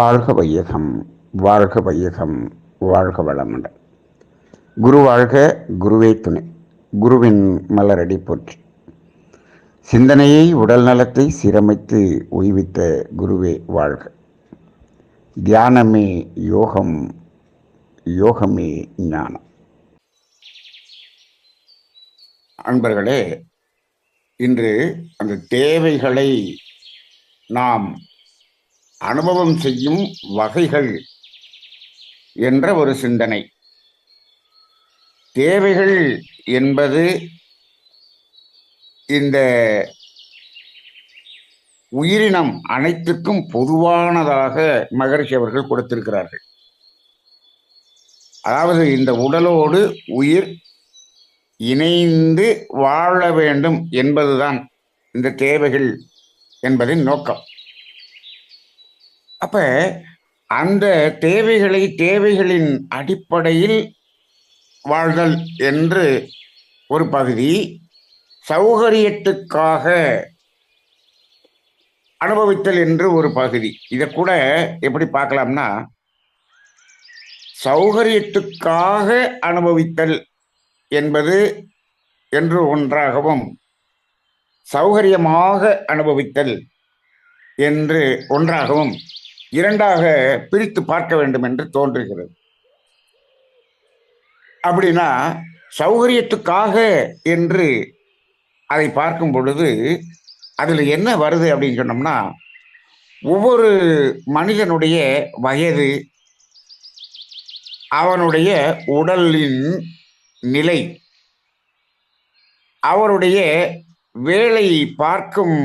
வாழ்க வையகம் வாழ்க வையகம் வாழ்க வளமுடன். குரு வாழ்க குருவே துணை. குருவின் மலரடி போற்றி. சிந்தனையை உடல் நலத்தை சீரமைத்து உய்வித்த குருவே வாழ்க. தியானமே யோகம் யோகமே ஞானம். அன்பர்களே இன்று அந்த தேவைகளை நாம் அனுபவம் செய்யும் வகைகள் என்ற ஒரு சிந்தனை. தேவைகள் என்பது இந்த உயிரினம் அனைத்துக்கும் பொதுவானதாக மகரிஷி அவர்கள் கொடுத்திருக்கிறார்கள். அதாவது இந்த உடலோடு உயிர் இணைந்து வாழ வேண்டும் என்பதுதான் இந்த தேவைகள் என்பதின் நோக்கம். அப்ப அந்த தேவைகளை தேவைகளின் அடிப்படையில் வாழ்தல் என்று ஒரு பகுதி சௌகரியத்துக்காக அனுபவித்தல் என்று ஒரு பகுதி. இதை கூட எப்படி பார்க்கலாம்னா சௌகரியத்துக்காக அனுபவித்தல் என்பது என்று ஒன்றாகவும் சௌகரியமாக அனுபவித்தல் என்று ஒன்றாகவும் இரண்டாக பிரித்து பார்க்க வேண்டும் என்று தோன்றுகிறது. அப்படின்னா சௌகரியத்துக்காக என்று அதை பார்க்கும் பொழுது அதில் என்ன வருது அப்படின்னு சொன்னோம்னா ஒவ்வொரு மனிதனுடைய வயது அவனுடைய உடலின் நிலை அவருடைய வேலை பார்க்கும்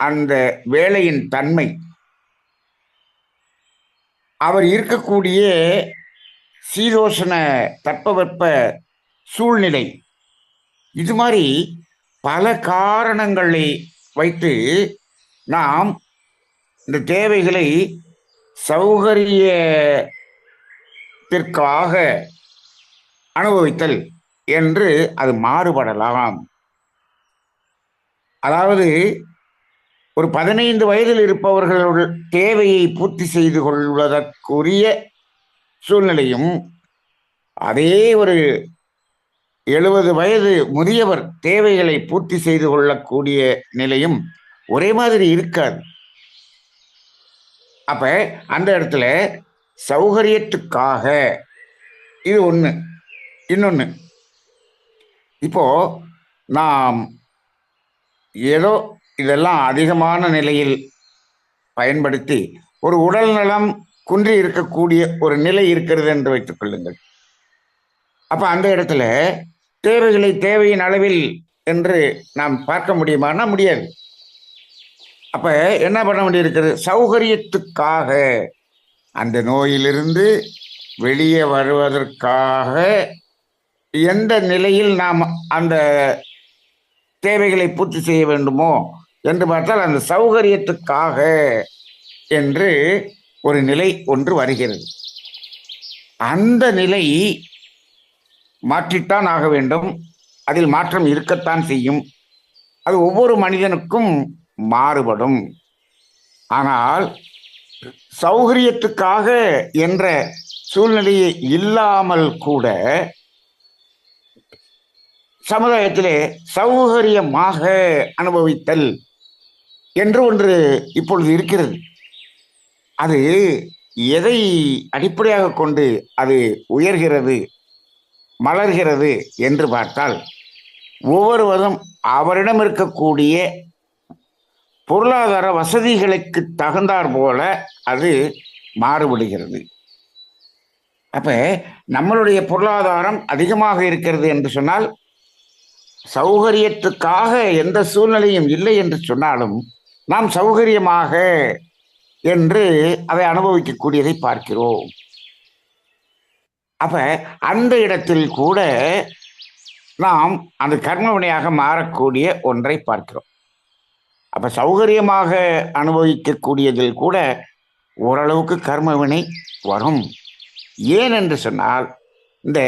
அந்த வேலையின் தன்மை அவர் இருக்கக்கூடிய சீதோஷண தட்பவெப்ப சூழ்நிலை. இது மாதிரி பல காரணங்களை வைத்து நாம் இந்த தேவைகளை சௌகரியத்திற்காக அனுபவித்தல் என்று அது மாறுபடலாம். அதாவது ஒரு பதினைந்து வயதில் இருப்பவர்களோட தேவையை பூர்த்தி செய்து கொள்வதற்குரிய சூழ்நிலையும் அதே ஒரு எழுபது வயது முதியவர் தேவைகளை பூர்த்தி செய்து கொள்ளக்கூடிய நிலையும் ஒரே மாதிரி இருக்காது. அப்ப அந்த இடத்துல சௌகரியத்துக்காக இது ஒன்று இன்னொன்று இப்போ நாம் ஏதோ இதெல்லாம் அதிகமான நிலையில் பயன்படுத்தி ஒரு உடல் நலம் குன்றி இருக்கக்கூடிய ஒரு நிலை இருக்கிறது என்று வைத்துக் கொள்ளுங்கள். அப்ப அந்த இடத்துல தேவைகளை தேவையின் அளவில் என்று நாம் பார்க்க முடியுமானா முடியாது. அப்ப என்ன பண்ண வேண்டியிருக்கிறது? சௌகரியத்துக்காக அந்த நோயிலிருந்து வெளியே வருவதற்காக எந்த நிலையில் நாம் அந்த தேவைகளை பூர்த்தி செய்ய வேண்டுமோ என்று பார்த்தால் அந்த சௌகரியத்துக்காக என்று ஒரு நிலை ஒன்று வருகிறது. அந்த நிலை மாற்றித்தான் ஆக வேண்டும். அதில் மாற்றம் இருக்கத்தான் செய்யும். அது ஒவ்வொரு மனிதனுக்கும் மாறுபடும். ஆனால் சௌகரியத்துக்காக என்ற சூழ்நிலையை இல்லாமல் கூட சமுதாயத்திலே சௌகரியமாக அனுபவித்தல் என்று ஒன்று இப்பொழுது இருக்கிறது. அது எதை அடிப்படையாக கொண்டு அது உயர்கிறது மலர்கிறது என்று பார்த்தால் ஒவ்வொருவரும் அவரிடம் இருக்கக்கூடிய பொருளாதார வசதிகளுக்கு தகுந்தாற் போல அது மாறுபடுகிறது. அப்போ நம்மளுடைய பொருளாதாரம் அதிகமாக இருக்கிறது என்று சொன்னால் சௌகரியத்துக்காக எந்த சூழ்நிலையும் இல்லை என்று சொன்னாலும் நாம் சௌகரியமாக என்று அதை அனுபவிக்கக்கூடியதை பார்க்கிறோம். அப்ப அந்த இடத்தில் கூட நாம் அந்த கர்மவினையாக மாறக்கூடிய ஒன்றை பார்க்கிறோம். அப்ப சௌகரியமாக அனுபவிக்கக்கூடியதில் கூட ஓரளவுக்கு கர்மவினை வரும். ஏன் என்று சொன்னால் இந்த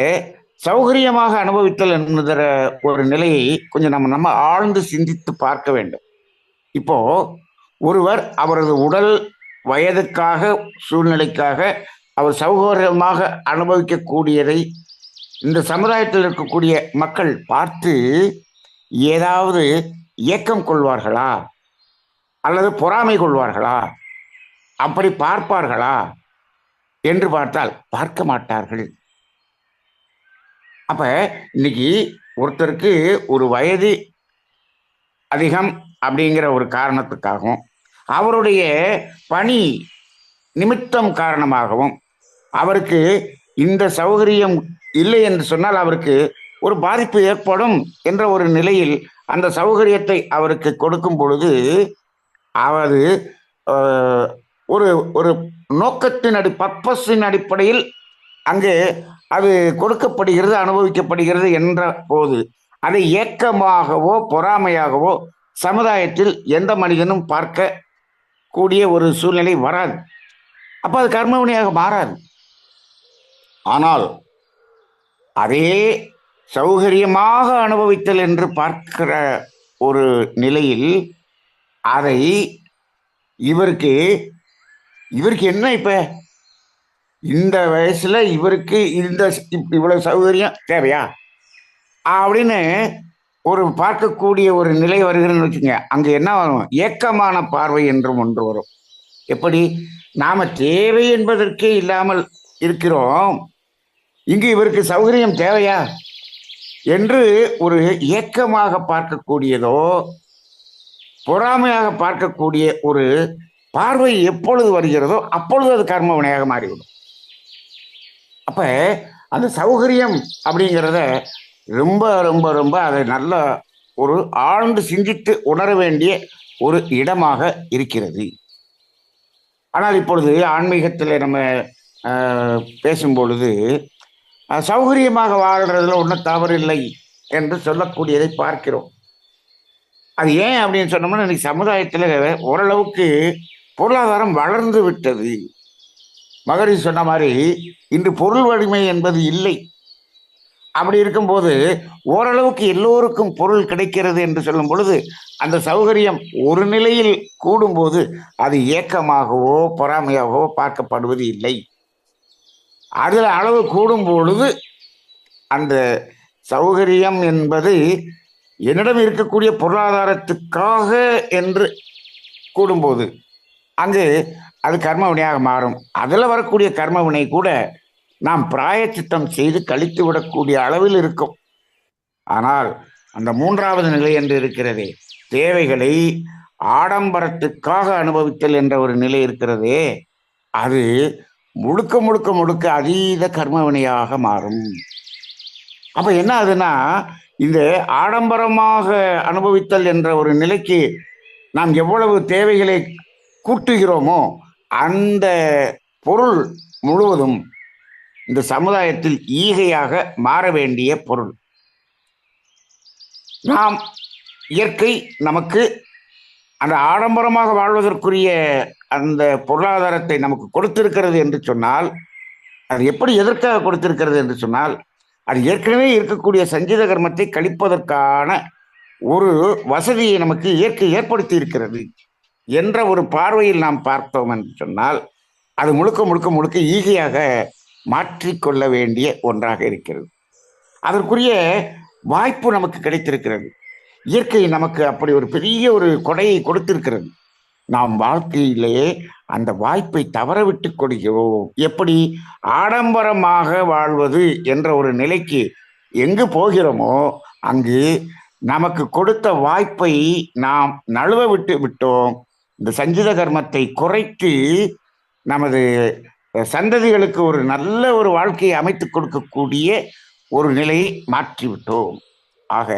சௌகரியமாக அனுபவித்தல் என்கிற ஒரு நிலையை கொஞ்சம் நம்ம நம்ம ஆழ்ந்து சிந்தித்து பார்க்க வேண்டும். இப்போ ஒருவர் அவரது உடல் வயதுக்காக சூழ்நிலைக்காக அவர் சௌகரியமாக அனுபவிக்கக்கூடியதை இந்த சமுதாயத்தில் இருக்கக்கூடிய மக்கள் பார்த்து ஏதாவது ஏக்கம் கொள்வார்களா? அல்லது பொறாமை கொள்வார்களா? அப்படி பார்ப்பார்களா? என்று பார்த்தால் பார்க்க மாட்டார்கள். அப்ப இன்னைக்கு ஒருத்தருக்கு ஒரு வயது அதிகம் அப்படிங்கிற ஒரு காரணத்துக்காகவும் அவருடைய பணி நிமித்தம் காரணமாகவும் அவருக்கு இந்த சௌகரியம் இல்லை என்று சொன்னால் அவருக்கு ஒரு பாதிப்பு ஏற்படும் என்ற ஒரு நிலையில் அந்த சௌகரியத்தை அவருக்கு கொடுக்கும் பொழுது அவர் ஒரு ஒரு நோக்கத்தின் அடி பர்பஸின் அடிப்படையில் அங்கு அது கொடுக்கப்படுகிறது அனுபவிக்கப்படுகிறது என்ற போது அதை ஏக்கமாகவோ பொறாமையாகவோ சமுதாயத்தில் எந்த மனிதனும் பார்க்க கூடிய ஒரு சூழ்நிலை வராது. அப்போ அது கர்மவினையாக மாறாது. ஆனால் அதே சௌகரியமாக அனுபவித்தல் என்று பார்க்கிற ஒரு நிலையில் அதை இவருக்கு இவருக்கு என்ன இப்போ? இந்த வயசில் இவருக்கு இந்த இவ்வளோ சௌகரியம் தேவையா? அப்படின்னு ஒரு பார்க்கக்கூடிய ஒரு நிலை வருகிறதுன்னு வச்சுங்க அங்கே என்ன வரும்? ஏக்கமான பார்வை என்றும் ஒன்று வரும். எப்படி? நாம் தேவை என்பதற்கே இல்லாமல் இருக்கிறோம். இங்கு இவருக்கு சௌகரியம் தேவையா? என்று ஒரு ஏக்கமாக பார்க்கக்கூடியதோ பொறாமையாக பார்க்கக்கூடிய ஒரு பார்வை எப்பொழுது வருகிறதோ அப்பொழுது அது கர்ம வினையாக மாறிவிடும். அப்போ அந்த சௌகரியம் அப்படிங்கிறத ரொம்ப ரொம்ப ரொம்ப அதை நல்ல ஒரு ஆழ்ந்து சிந்தித்து உணர வேண்டிய ஒரு இடமாக இருக்கிறது. ஆனால் இப்பொழுது ஆன்மீகத்தில் நம்ம பேசும்பொழுது பேசும் பொழுது சௌகரியமாக வாழ்கிறதுல ஒன்றும் தவறில்லை என்று சொல்லக்கூடியதை பார்க்கிறோம். அது ஏன் அப்படின்னு சொன்னோம்னா இன்னைக்கு சமுதாயத்தில் ஓரளவுக்கு பொருளாதாரம் வளர்ந்து விட்டது. மகரி சொன்ன மாதிரி இன்று பொருள் வலிமை என்பது இல்லை. அப்படி இருக்கும்போது ஓரளவுக்கு எல்லோருக்கும் பொருள் கிடைக்கிறது என்று சொல்லும் பொழுது அந்த சௌகரியம் ஒரு நிலையில் கூடும்போது அது ஏக்கமாகவோ பொறாமையாகவோ பார்க்கப்படுவது இல்லை. அதில் அளவு கூடும் பொழுது அந்த சௌகரியம் என்பது என்னிடம் இருக்கக்கூடிய பொருளாதாரத்துக்காக என்று கூடும்போது அங்கு அது கர்மவினையாக மாறும். அதில் வரக்கூடிய கர்மவினை கூட நாம் பிராயச்சித்தம் செய்து கழித்து விடக்கூடிய அளவில் இருக்கும். ஆனால் அந்த மூன்றாவது நிலை என்று இருக்கிறதே தேவைகளை ஆடம்பரத்துக்காக அனுபவித்தல் என்ற ஒரு நிலை இருக்கிறதே அது முழுக்க முழுக்க முழுக்க அதீத கர்மவினையாக மாறும். அப்போ என்ன ஆகுதுன்னா இந்த ஆடம்பரமாக அனுபவித்தல் என்ற ஒரு நிலைக்கு நாம் எவ்வளவு தேவைகளை கூட்டுகிறோமோ அந்த பொருள் முழுவதும் இந்த சமுதாயத்தில் ஈகையாக மாற வேண்டிய பொருள். நாம் இயற்கை நமக்கு அந்த ஆடம்பரமாக வாழ்வதற்குரிய அந்த பொருளாதாரத்தை நமக்கு கொடுத்திருக்கிறது என்று சொன்னால் அது எப்படி எதற்காக கொடுத்திருக்கிறது என்று சொன்னால் அது ஏற்கனவே இருக்கக்கூடிய சஞ்சீத கர்மத்தை கழிப்பதற்கான ஒரு வசதியை நமக்கு இயற்கை ஏற்படுத்தி இருக்கிறது என்ற ஒரு பார்வையில் நாம் பார்த்தோம் என்று சொன்னால் அது முழுக்க முழுக்க முழுக்க ஈகையாக மாற்றிக்கொள்ள வேண்டிய ஒன்றாக இருக்கிறது. அதற்குரிய வாய்ப்பு நமக்கு கிடைத்திருக்கிறது. இயற்கை நமக்கு அப்படி ஒரு பெரிய ஒரு கொடையை கொடுத்திருக்கிறது. நாம் வாழ்க்கையிலேயே அந்த வாய்ப்பை தவறவிட்டு கொடுக்கிறோம் எப்படி ஆடம்பரமாக வாழ்வது என்ற ஒரு நிலைக்கு எங்கு போகிறோமோ அங்கு நமக்கு கொடுத்த வாய்ப்பை நாம் நழுவ விட்டு விட்டோம். இந்த சஞ்சித கர்மத்தை குறைத்து நமது சந்ததிகளுக்கு ஒரு நல்ல ஒரு வாழ்க்கையை அமைத்து கொடுக்கக்கூடிய ஒரு நிலையை மாற்றிவிட்டோம். ஆக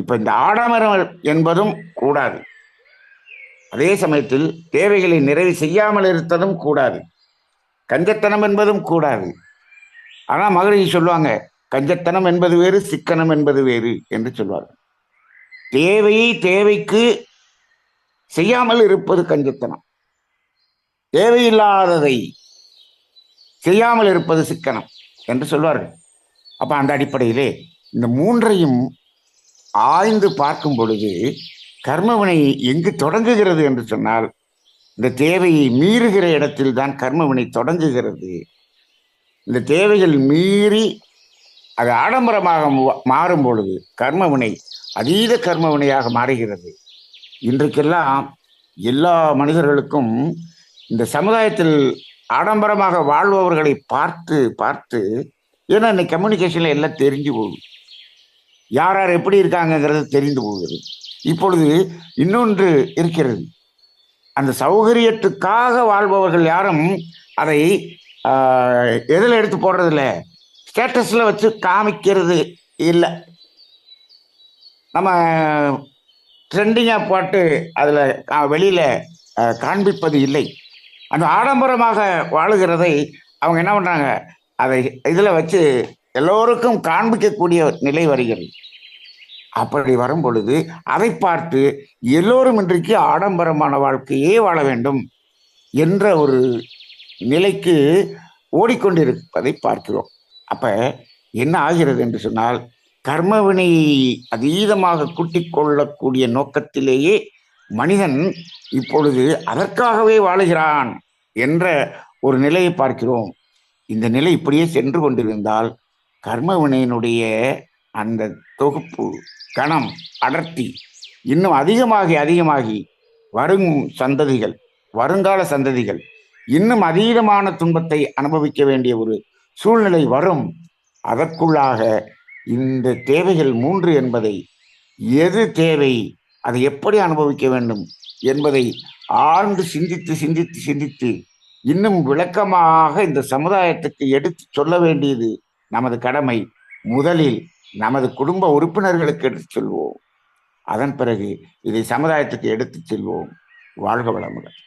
இப்ப இந்த ஆடம்பரம் என்பதும் கூடாது. அதே சமயத்தில் தேவைகளை நிறைவு செய்யாமல் இருத்ததும் கூடாது. கஞ்சத்தனம் என்பதும் கூடாது. ஆனால் மகளிர் சொல்லுவாங்க கஞ்சத்தனம் என்பது வேறு சிக்கனம் என்பது வேறு என்று சொல்வார்கள் தேவையை தேவைக்கு செய்யாமல் இருப்பது கஞ்சத்தனம். தேவையில்லாததை செய்யாமல் இருப்பது சிக்கனம் என்று சொல்வார்கள். அப்போ அந்த அடிப்படையிலே இந்த மூன்றையும் ஆய்ந்து பார்க்கும் பொழுது கர்மவினை எங்கு தொடங்குகிறது என்று சொன்னால் இந்த தேவையை மீறுகிற இடத்தில் தான் கர்மவினை தொடங்குகிறது. இந்த தேவைகள் மீறி அது ஆடம்பரமாக மாறும் பொழுது கர்மவினை அதீத கர்மவினையாக மாறுகிறது. இன்றைக்கெல்லாம் எல்லா மனிதர்களுக்கும் இந்த சமுதாயத்தில் ஆடம்பரமாக வாழ்பவர்களை பார்த்து பார்த்து ஏன்னா இன்னைக்கு கம்யூனிகேஷனில் எல்லாம் தெரிஞ்சு போகுது. யார் யார் எப்படி இருக்காங்கங்கிறது தெரிந்து போகிறது. இப்பொழுது இன்னொன்று இருக்கிறது. அந்த சௌகரியத்துக்காக வாழ்பவர்கள் யாரும் அதை எதில் எடுத்து போடுறதில்ல? ஸ்டேட்டஸில் வச்சு காமிக்கிறது இல்லை. நம்ம ட்ரெண்டிங்காக போட்டு அதில் வெளியில் காண்பிப்பது இல்லை. அந்த ஆடம்பரமாக வாழுகிறதை அவங்க என்ன பண்ணுறாங்க அதை இதில் வச்சு எல்லோருக்கும் காண்பிக்கக்கூடிய நிலை வருகிறது. அப்படி வரும் பொழுது அதை பார்த்து எல்லோரும் இன்றைக்கு ஆடம்பரமான வாழ்க்கையே வாழ வேண்டும் என்ற ஒரு நிலைக்கு ஓடிக்கொண்டிருப்பதை பார்க்கிறோம். அப்போ என்ன ஆகிறது என்று சொன்னால் கர்மவினையை அதீதமாக கூட்டிக் கொள்ளக்கூடிய நோக்கத்திலேயே மனிதன் இப்பொழுது அதற்காகவே வாழுகிறான் என்ற ஒரு நிலையை பார்க்கிறோம். இந்த நிலை இப்படியே சென்று கொண்டிருந்தால் கர்மவினையினுடைய அந்த தொகுப்பு கணம் அடர்த்தி இன்னும் அதிகமாகி அதிகமாகி வரும் சந்ததிகள் வருங்கால சந்ததிகள் இன்னும் அதீதமான துன்பத்தை அனுபவிக்க வேண்டிய ஒரு சூழ்நிலை வரும். அதற்குள்ளாக இந்த தேவைகள் மூன்று என்பதை எது தேவை? அதை எப்படி அனுபவிக்க வேண்டும்? என்பதை ஆழ்ந்து சிந்தித்து சிந்தித்து சிந்தித்து இன்னும் விளக்கமாக இந்த சமுதாயத்துக்கு எடுத்து சொல்ல வேண்டியது நமது கடமை. முதலில் நமது குடும்ப உறுப்பினர்களுக்கு எடுத்துச் செல்வோம். அதன் பிறகு இதை சமுதாயத்துக்கு எடுத்துச் செல்வோம். வாழ்க வளமுடன்.